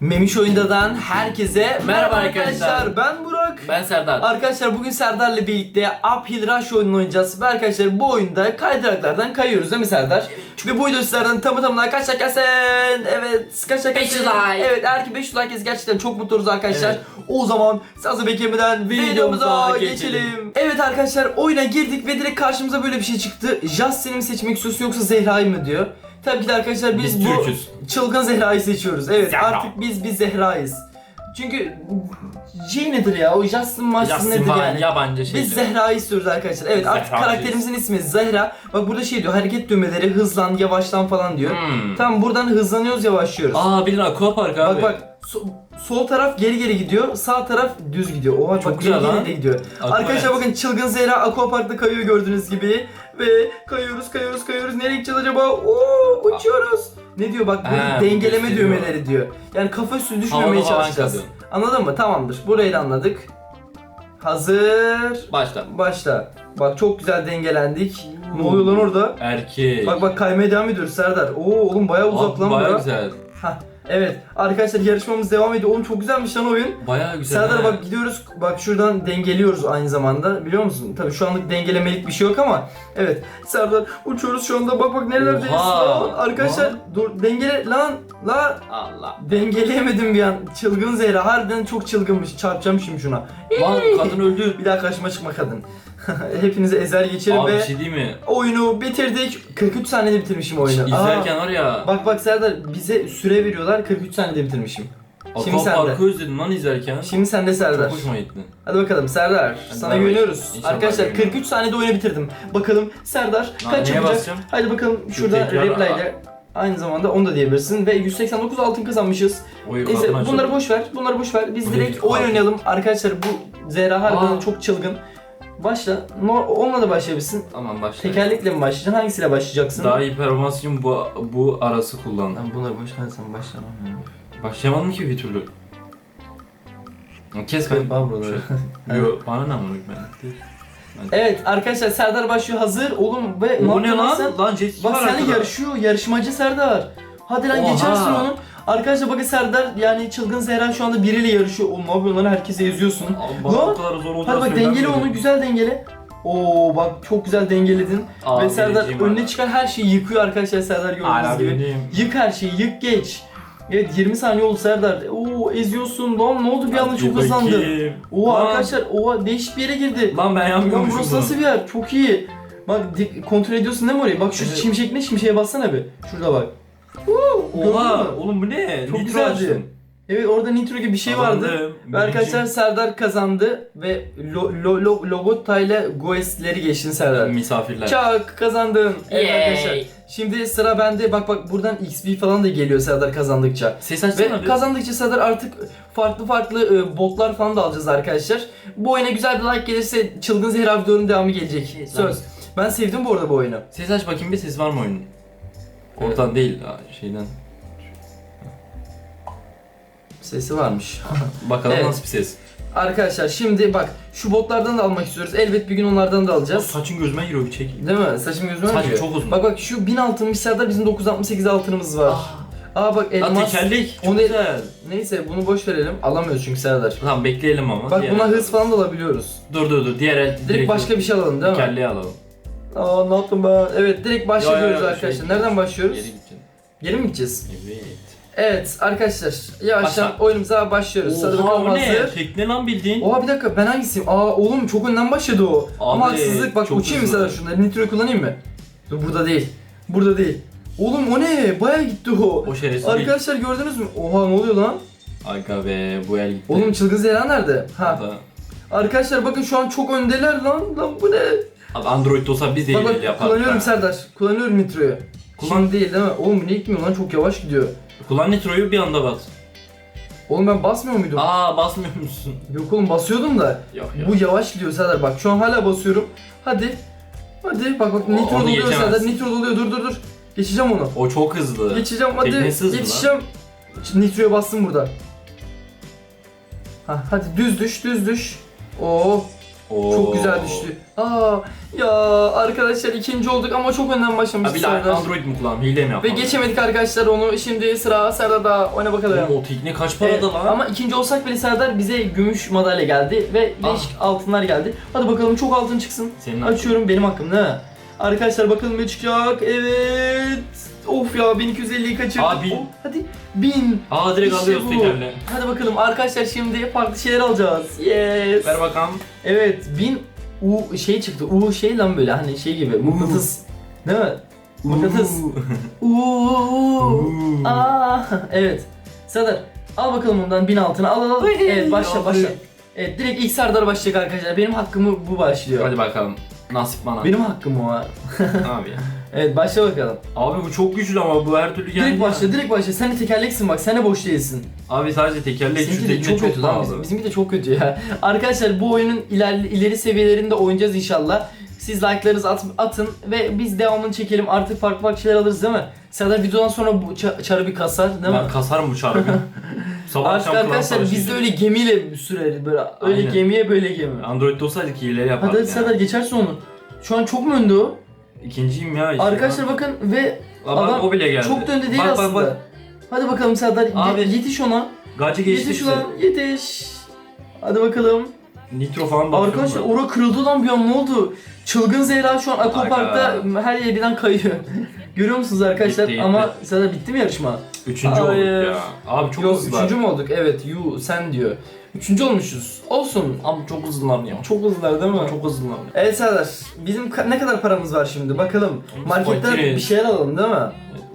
Memiş Oyunda'dan herkese merhaba arkadaşlar. Ben Burak. Ben Serdar. Arkadaşlar bugün Serdar'la birlikte Uphill Rush oyununu oynayacağız. Ve arkadaşlar bu oyunda kaydıraklardan kayıyoruz değil mi Serdar? Ve bu video sizlerden tamı tamına kaç like gelsin? Evet kaç like 500 gelsin? like. Evet eğer ki 500 like gerçekten çok mutlu oluruz arkadaşlar. Evet. O zaman fazla beklemeden videomuza geçelim. geçelim. Evet arkadaşlar oyuna girdik ve direkt karşımıza böyle bir şey çıktı. Justin'i mi seçmek istiyorsun yoksa Zehra'yı mı diyor. Tabii ki de arkadaşlar biz, Biz bu Türk'üz. çılgın Zehra'yı seçiyoruz. Evet Zehra. artık biz bir Zehra'yız. Çünkü şey nedir ya o Justin Marston nedir yani? yabancı şey. Biz Zehra'yı istiyoruz arkadaşlar. Evet artık Zehra'yız. karakterimizin ismi Zehra. Bak burada şey diyor hareket düğmeleri hızlan yavaşlan falan diyor. Hmm. Tamam buradan hızlanıyoruz yavaşlıyoruz. Aa bilin Aquapark abi. Bak bak so- sol taraf geri geri gidiyor, sağ taraf düz gidiyor. Oha çok, Çok güzel geri lan. geri gidiyor. Aqua Arkadaşlar bakın çılgın Zehra Aquapark'ta kayıyor gördüğünüz gibi. Ve kayıyoruz kayıyoruz kayıyoruz. Nereye gideceğiz acaba? Oo uçuyoruz. Ne diyor bak Ha, dengeleme gösteriyor. düğmeleri diyor. Yani kafa üstü düşmemeye Havada falan çalışacağız. Anladın mı? Tamamdır. Burayı da anladık. Hazır. Başla. Başla. Bak çok güzel dengelendik. Ne oluyor lan orada? Erkek. Bak bak kaymaya devam ediyoruz Serdar. Oo oğlum bayağı Abi, lan Baya bura. güzel. Hah, evet arkadaşlar yarışmamız devam ediyor. Oğlum çok güzelmiş lan oyun. Baya güzel. Serdar bak gidiyoruz. Bak şuradan dengeliyoruz aynı zamanda. Biliyor musun? Tabii şu anlık dengelemelik bir şey yok ama. Evet. Serdar uçuyoruz şu anda. Bak bak nerelerdeyiz Oha. lan. Arkadaşlar Lan. dur dengele lan. La Allah. dengeleyemedim bir an. Çılgın Zehra harbiden çok çılgınmış. Çarpacağım şimdi şuna. Lan kadın öldü. Bir daha karşıma çıkma kadın. Hepinizi ezer geçerim Abi ve bir şey değil mi? oyunu bitirdik. 43 saniyede bitirmişim oyunu. İzlerken Aa, var ya. bak bak Serdar bize süre veriyorlar 43 saniyede bitirmişim. şimdi sende. Aquapark'ı özledim lan izlerken. Şimdi sende Serdar. Çok hoşuma gitti. Hadi bakalım Serdar. Hadi sana bay bay. güveniyoruz. İnşallah Arkadaşlar güveniyorum. 43 saniyede oyunu bitirdim. Bakalım Serdar Lan kaç neye yapacak? basacağım? Hadi bakalım şurada tekrar- reply ile aynı zamanda onu da diyebilirsin ve 189 altın kazanmışız. Oy, Neyse bunları boş ver. Bunları boş ver. Biz Bu direkt oyun oynayalım. Arkadaşlar bu Zehra harbiden Aa. çok çılgın. Başla. No, onunla da başlayabilirsin. Tamam başla. Tekerlekle mi başlayacaksın? Hangisiyle başlayacaksın? Daha iyi performans için bu, bu arası kullan. Ben bunları boş ver sen başlamam ya. Başlayamadım ki bir türlü. Kes ben. Bağ buraları. Yo bana ne amına ben. Evet arkadaşlar Serdar başlıyor hazır. Oğlum ve Bu ne lan? Lan jet Bak var seninle arkada. yarışıyor. Yarışmacı Serdar. Hadi lan Oha. geçersin onu. Arkadaşlar bakın Serdar yani çılgın Zehra şu anda biriyle yarışıyor. Oğlum ne yapıyorsun lan herkese eziyorsun. Abi bana Lan. bu kadar zor olacağını Hadi bak miydin? onu güzel dengele. Oo bak çok güzel dengeledin. Abi, Ve Serdar önüne abi. çıkan her şeyi yıkıyor arkadaşlar Serdar gördüğünüz Hala gibi. benim. Yık her şeyi yık geç. Evet 20 saniye oldu Serdar. Oo eziyorsun lan ne oldu bir anda çok hızlandı. bakayım. Oo Lan. arkadaşlar oha değişik bir yere girdi. Lan ben Lan yanmıyormuşum burası bunu. nasıl bir yer? Çok iyi. Bak kontrol ediyorsun değil mi orayı? Bak şu Evet. şimşek ne? Şimşeğe bassana bir. Şurada bak. Gördün Oha mü? oğlum bu ne? Çok Nitro güzeldi. açtım. Evet orada nitro gibi bir şey vardı. Kazandım. Ve arkadaşlar Serdar kazandı ve lo, lo, lo, Logota ile Goest'leri geçtin Serdar. misafirler. Çak kazandın. Evet Yay. arkadaşlar. Şimdi sıra bende. Bak bak buradan XP falan da geliyor Serdar kazandıkça. Ses açsana Ve bir. kazandıkça Serdar artık farklı farklı e, botlar falan da alacağız arkadaşlar. Bu oyuna güzel bir like gelirse Çılgın Zehra videonun devamı gelecek. Söz. Ben sevdim bu arada bu oyunu. Ses aç bakayım bir ses var mı oyunun? Oradan değil şeyden. Sesi varmış. Bakalım Evet. nasıl bir ses. Arkadaşlar şimdi bak şu botlardan da almak istiyoruz. Elbet bir gün onlardan da alacağız. Saçın gözüme giriyor bir çek. Değil mi? Saçım gözüme Saç giriyor. çok uzun. Bak bak şu 1000 altınmış Serdar bizim 968 altınımız var. Ah. Aa bak Lan elmas. tekerlek çok Onu- güzel. Neyse bunu boş verelim. Alamıyoruz çünkü Serdar. Tamam bekleyelim ama. Bak Diğer buna el. hız falan da alabiliyoruz. Dur dur dur diğer el. Direkt başka bir şey alalım değil mi? Tekerleği alalım. Aa ne yaptım ben? Evet direkt başlıyoruz Yo, yo, yo, arkadaşlar. şey- Nereden başlıyoruz? Geri gideceğim. Geri mi gideceğiz? Evet. Evet arkadaşlar yavaştan Başla. oyunumuza başlıyoruz. Hadi Oha bakalım o ne? hazır. Tekne lan bildiğin. Oha bir dakika ben hangisiyim? Aa oğlum çok önden başladı o. Ama Abi, haksızlık bak çok uçayım hızlı. mesela şunları. Nitro'yu kullanayım mı? Dur burada değil. Burada değil. Oğlum o ne? Baya gitti o. O şerefsiz değil. Arkadaşlar gördünüz mü? Oha ne oluyor lan? Aga be bu el gitti. Oğlum çılgın Zehra nerede? Ha. Da- Arkadaşlar bakın şu an çok öndeler lan. Lan bu ne? Abi Android olsa biz de Bak bak yapardık. kullanıyorum ha. Serdar. Kullanıyorum Nitro'yu. Kullan. Şimdi değil değil mi? Oğlum ne gitmiyor lan çok yavaş gidiyor. Kullan Nitro'yu bir anda bas. Oğlum ben basmıyor muydum? Aa basmıyor musun? Yok oğlum basıyordum da. Yok yok. Bu yavaş gidiyor Serdar bak şu an hala basıyorum. Hadi. Hadi bak bak O- nitro onu doluyor Serdar. geçemezsin. Nitro doluyor dur dur dur. Geçeceğim onu. O çok hızlı. Geçeceğim hadi. Teknesi hızlı lan. Yetişeceğim. Şimdi nitroya bastım burada. Ha, hadi düz düş düz düş. Oo. Oo. Çok güzel düştü. Aa ya arkadaşlar ikinci olduk ama çok önden Ha, başlamıştık bir daha. Android mi kullan? Hile mi Ve yapalım? geçemedik arkadaşlar onu. Şimdi sıra Serdar'da. Oyna bakalım. Oğlum o tekne kaç parada Evet, lan? ama ikinci olsak bile Serdar bize gümüş madalya geldi ve Ah. değişik altınlar geldi. Hadi bakalım çok altın çıksın. Senin. Açıyorum benim hakkım mi? Arkadaşlar bakalım ne çıkacak. Evet. Of ya 1250'yi kaçırdık. Aa, bin. Hadi 1000. Aa direkt İşte alıyoruz bu. tekerle. Hadi bakalım arkadaşlar şimdi farklı şeyler alacağız. Yes. Ver bakalım. Evet 1000 U şey çıktı. U şey lan böyle hani şey gibi mıknatıs. Değil mi? Mıknatıs. Uuu. Aa, evet. Serdar al bakalım ondan 1000 altını al al al. Evet başla başla. Evet direkt ilk Serdar başlayacak arkadaşlar. Benim hakkımı bu başlıyor. Hadi bakalım. Nasip bana. Benim hakkım o ha. Abi ya. Evet başla bakalım. Abi bu çok güçlü ama bu her türlü geldi. Direkt başla direkt başla. Sen de tekerleksin bak sen de boş değilsin. Abi sadece tekerlek şu de tekne çok çok, kötü lan pahalı. bizim. Bizimki de çok kötü ya. Arkadaşlar bu oyunun ileri, ileri seviyelerinde oynayacağız inşallah. Siz like'larınızı at, atın ve biz devamını çekelim. Artık farklı farklı şeyler alırız değil mi? Serdar videodan sonra bu ça- çarı bir kasar değil mi? Ben kasarım bu çarpı. Sabah Artık akşam arkadaşlar Kur'an biz de savaşı öyle gemiyle süreriz böyle. Öyle Aynen. gemiye böyle gemi. Android'de olsaydık hileleri yapardık Hadi hadi Serdar geçersin onu. Şu an çok mu önde o? İkinciyim ya işte. Arkadaşlar bakın ve bak, adam o bile geldi. çok da önde değil bak, aslında. Bak bak Hadi bakalım Serdar ye- Abi, yetiş ona. Gacı geçti Yetiş işte. ulan yetiş. Hadi bakalım. Nitro falan bakıyorum Arkadaşlar ben. ora kırıldı lan bir an ne oldu? Çılgın Zehra şu an Aquapark'ta her yerden kayıyor. Görüyor musunuz arkadaşlar? Bitti, Ama. Serdar bitti mi yarışma? Üçüncü Hayır. olduk ya. Abi çok Yok hızlılar. üçüncü mü olduk? Evet you sen diyor. Üçüncü olmuşuz. Olsun. Abi çok hızlılar ya. Çok hızlılar değil mi? Çok hızlılar. Evet Serdar, bizim ka- ne kadar paramız var şimdi bakalım. Marketten fakiriz. bir şeyler alalım değil mi?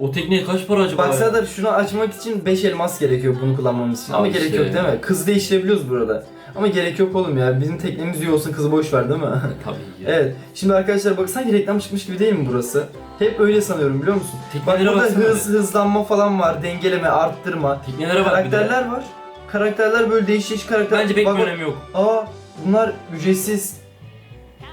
O tekneye kaç para acaba? Bak? Serdar şunu açmak için 5 elmas gerekiyor bunu kullanmamız için. Ama Al gerek işte. yok değil mi? Kızı değiştirebiliyoruz burada. Ama gerek yok oğlum ya. Bizim teknemiz iyi olsun kızı boş ver değil mi? Tabii ya. evet. Şimdi arkadaşlar bak sanki reklam çıkmış gibi değil mi burası? Hep öyle sanıyorum biliyor musun? Bak Teknelere burada baksana. hız, hızlanma falan var, dengeleme, arttırma. Teknelere bak bir de. Karakterler var. Karakterler böyle değişik değişik karakter. Bence pek bir önemi yok. Aa bunlar ücretsiz.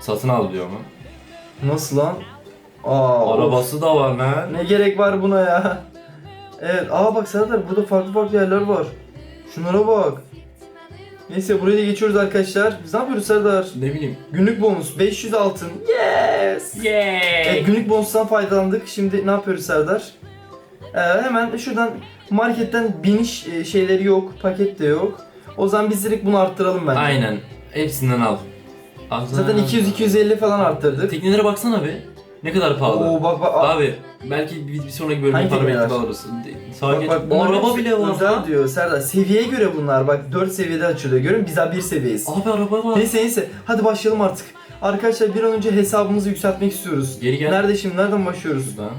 Satın al diyor ama. Nasıl lan? Aa, of. Arabası da var lan. Ne gerek var buna ya? Evet, aa bak Serdar burada farklı farklı yerler var. Şunlara bak. Neyse buraya da geçiyoruz arkadaşlar. Biz ne yapıyoruz Serdar? Ne bileyim. Günlük bonus 500 altın. Yes! Evet, Yay! günlük bonustan faydalandık. Şimdi ne yapıyoruz Serdar? Ee, hemen şuradan marketten biniş e, şeyleri yok, paket de yok. O zaman biz direkt bunu arttıralım bence. Aynen. Hepsinden al. al Zaten 200-250 falan arttırdık. Teknelere baksana be. Ne kadar pahalı. Oo bak bak. Abi belki bir, bir sonraki bölümde Hangi para tekneler? biriktirip alırız. Sağa geç. bunlar araba hepsi bile var. Özel diyor Serdar. Seviyeye göre bunlar. Bak 4 seviyede açılıyor. Musun? Biz daha 1 seviyeyiz. Abi araba var. Neyse neyse. Hadi başlayalım artık. Arkadaşlar bir an önce hesabımızı yükseltmek istiyoruz. Geri gel. Nerede şimdi? Nereden başlıyoruz? Şuradan.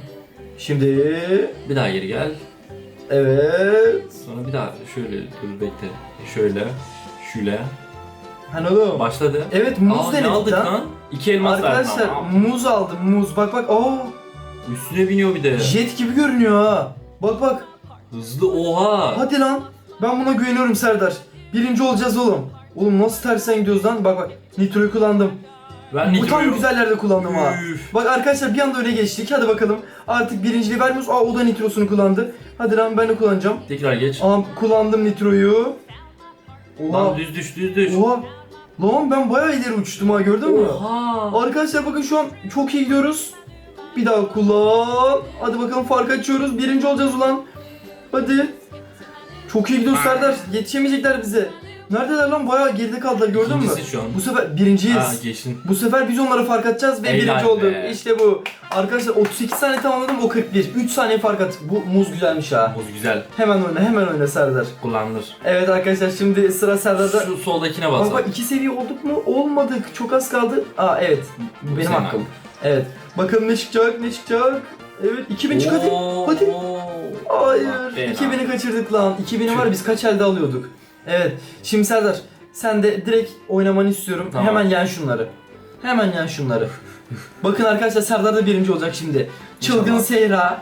Şimdi Bir daha geri gel. Evet. Sonra bir daha şöyle dur bekle. Şöyle. Şöyle. Hani oğlum. Başladı. Evet muz Aa ne denedik aldık lan. lan? İki elmas verdim Arkadaşlar ama. muz aldım muz. Bak bak. Aa Üstüne biniyor bir de. jet gibi görünüyor ha. Bak bak. Hızlı oha. Hadi lan. Ben buna güveniyorum Serdar. Birinci olacağız oğlum. Oğlum nasıl tersten gidiyoruz lan? Bak bak. Nitro'yu kullandım. Ben Bu tam güzel yerde kullandım ha. Üf. Bak arkadaşlar bir anda öne geçtik. Hadi bakalım. Artık birinciliği vermiyoruz. Aa o da nitrosunu kullandı. Hadi lan ben de kullanacağım. Tekrar geç. Aa kullandım nitroyu. Oha. Lan düz düş düz düş. Oha. Lan ben bayağı ileri uçtum ha gördün mü? Oha. Arkadaşlar bakın şu an çok iyi gidiyoruz. Bir daha kullan. Hadi bakalım fark açıyoruz. Birinci olacağız ulan. Hadi. Çok iyi gidiyoruz Serdar. Yetişemeyecekler bize. Neredeler lan? Bayağı geride kaldılar gördün mü? İkincisi şu an. Bu sefer birinciyiz. Ha geçtin. Bu sefer biz onlara fark atacağız ve Helal birinci be. olduk. İşte bu. Arkadaşlar 38 saniye tamamladım o 41. 3 saniye fark attık. Bu muz güzelmiş ha. Buz güzel. Hemen oyna hemen oyna Serdar. Kullanılır. Evet arkadaşlar şimdi sıra Serdar'da. Şu soldakine Bak basalım. bak iki seviye olduk mu? Olmadık. Çok az kaldı. Aa evet. Bu benim Senin hakkım. Evet. Bakalım ne çıkacak ne çıkacak. Evet 2000 çık hadi. Oo, Hadi. oo. Hayır. Ah be 2000'i kaçırdık lan. 2000'i var biz kaç elde alıyorduk. Evet. Şimdi Serdar sen de direkt oynamanı istiyorum. Tamam. Hemen yen şunları. Hemen yen şunları. Bakın arkadaşlar Serdar da birinci olacak şimdi. Çılgın İnşallah. Seyra.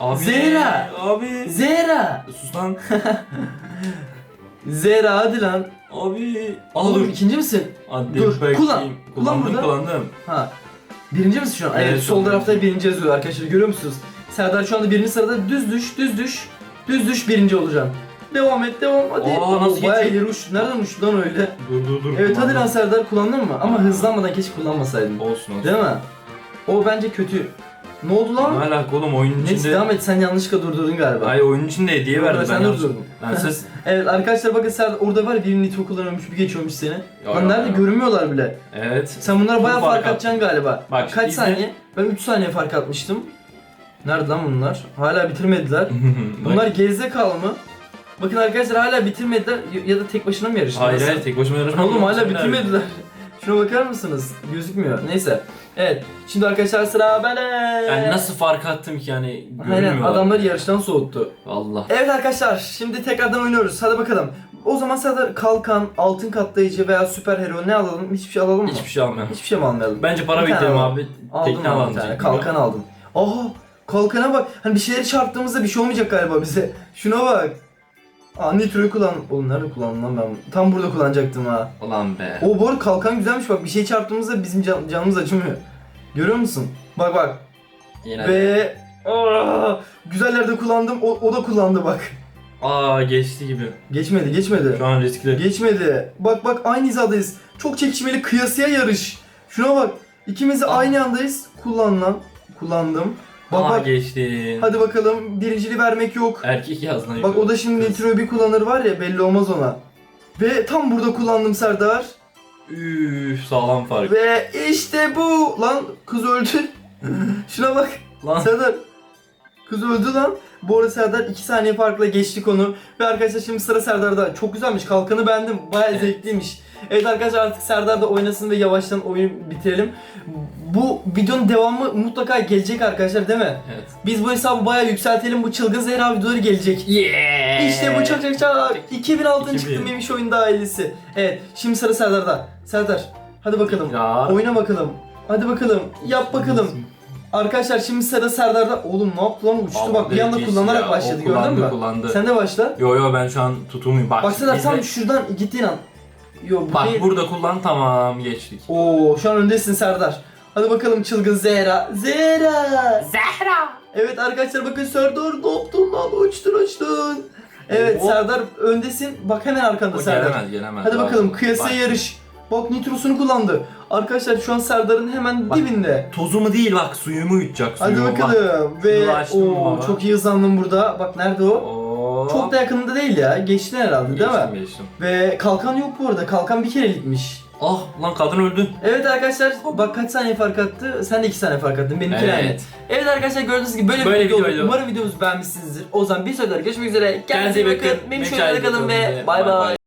Abi. Zehra. Abi. Zehra. Sus lan. Zehra hadi lan. Abi. Al Oğlum dur. ikinci misin? Hadi Dur, bakayım. kullan. Kullan burada. kullandım. Ha. Birinci misin şu an? Evet, Evet, sol tarafta birinci yazıyor arkadaşlar görüyor musunuz? Serdar şu anda birinci sırada düz düş, düz düş, düz düş birinci olacağım. Devam et devam hadi. Aa, nasıl Bayağı geçecek? ileri uç. Nereden uçtu lan öyle? Dur dur dur. Evet hadi lan Serdar kullandın mı? Ama hızlanmadan keşke kullanmasaydın. Olsun olsun. Değil mi? O bence kötü. Ne oldu Ne lan? alaka oğlum oyunun Neyse içinde... devam et sen yanlışlıkla durdurdun galiba. Ay oyunun içinde hediye verdi ben sen yanlış- durdurdun. Ses... Evet arkadaşlar bakın Serdar orada var ya bir nitro kullanıyormuş bir geçiyormuş seni. Ya, Lan ya, nerede ya. görünmüyorlar bile. Evet. Sen bunlara bayağı fark, fark atacaksın galiba. Bak, Kaç izle. saniye? Ben 3 saniye fark atmıştım. Nerede lan bunlar? Hala bitirmediler. Bunlar gerizekalı mı? Bakın arkadaşlar hala bitirmediler ya- da tek başına mı yarıştılar? Hayır hayır tek başıma yarışmam. Oğlum hala bitirmediler. Şuna bakar mısınız? Gözükmüyor. Neyse. Evet. Şimdi arkadaşlar sıra bende. Yani nasıl fark attım ki yani Aynen görünmüyorlar. adamları yarıştan soğuttu. Allah. Evet arkadaşlar şimdi tekrardan oynuyoruz. Hadi bakalım. O zaman Serdar kalkan, altın katlayıcı veya süper hero ne alalım? Hiçbir şey alalım mı? Hiçbir şey almıyorum. Hiçbir şey mi almayalım? Bence para Bir tane alalım. abi. Aldım Tekne abi alalım. bir tane. tekne. Kalkan aldım. Aha kalkana bak. Hani bir şeyleri çarptığımızda bir şey olmayacak galiba bize. Şuna bak. Aa Nitro'yu kullan. Oğlum nerede kullandım lan ben? Tam burada kullanacaktım ha. Ulan be. O bu arada kalkan güzelmiş bak. Bir şey çarptığımızda bizim can- canımız acımıyor. Görüyor musun? Bak bak. Yine. Ve Aa, güzel yerde kullandım. O, o da kullandı bak. Aa geçti gibi. Geçmedi, geçmedi. Şu an riskli. Geçmedi. Bak bak aynı hizadayız. Çok çekişmeli kıyasıya yarış. Şuna bak. İkimiz de aynı andayız. Kullan lan. Kullandım. Bak Aa geçti. Hadi bakalım birinciliği vermek yok. Erkek yazdın. Bak o da şimdi. Nitro'yu bir kullanır var ya belli olmaz ona. Ve tam burada kullandım Serdar. Üf sağlam fark. Ve işte bu. Lan kız öldü. Şuna bak. Lan. Serdar. Kız öldü lan. Bu arada Serdar 2 saniye farkla geçtik onu. Ve arkadaşlar şimdi sıra Serdar'da. Çok güzelmiş. Kalkanı beğendim. Bayağı zevkliymiş. Evet arkadaşlar artık Serdar da oynasın ve yavaştan oyunu bitirelim. Bu videonun devamı mutlaka gelecek arkadaşlar değil mi? Evet. Biz bu hesabı bayağı yükseltelim. Bu çılgın Zehra videoları gelecek. Yeah. İşte bu çok çok çok. 2006 2000. çıktı Memiş oyunda ailesi. Evet şimdi sıra Serdar'da. Serdar hadi bakalım. Ya. Oyna bakalım. Hadi bakalım. Yap bakalım. Arkadaşlar şimdi sıra Serdar'da. Oğlum ne yaptı lan uçtu Abi bak bir anda kullanarak ya, başladı o gördün kullandı, mü? Kullandı. Sen de başla. Yo yo ben şu an tutumluyum. Bak. Bak Serdar izle. tam şuradan gittiğin an. Yo bu Bak değil. burada kullan tamam geçtik. Oo şu an öndesin Serdar. Hadi bakalım çılgın Zehra. Zehra. Zehra. Evet arkadaşlar bakın Serdar yaptın lan uçtun uçtun. Evet Oo. Serdar öndesin. Bak hemen arkanda O Serdar. gelemez gelemez. Hadi Bak, bakalım kıyasaya bak. yarış. Bak nitrosunu kullandı. Arkadaşlar şu an Serdar'ın hemen Bak. dibinde. Tozumu değil bak suyumu yutacak Hadi suyumu. bakalım. Ve Suyu açtım o baba. çok iyi hızlandım burada. Bak nerede o? Oo. Çok da yakınında değil ya. Geçtin herhalde değil mi? Geçtim geçtim. Ve kalkan yok bu arada. Kalkan bir kerelikmiş. Ah lan kadın öldü. Evet arkadaşlar bak kaç saniye fark attı? Sen de 2 saniye fark attın. Benimki Evet. aynı. Evet arkadaşlar gördüğünüz gibi böyle, Böyle bir video oldu. videoydu. Umarım videomuzu beğenmişsinizdir. O zaman bir sonraki görüşmek üzere. Kendinize iyi bakın. Benim şöyle kalın ve bay. bay.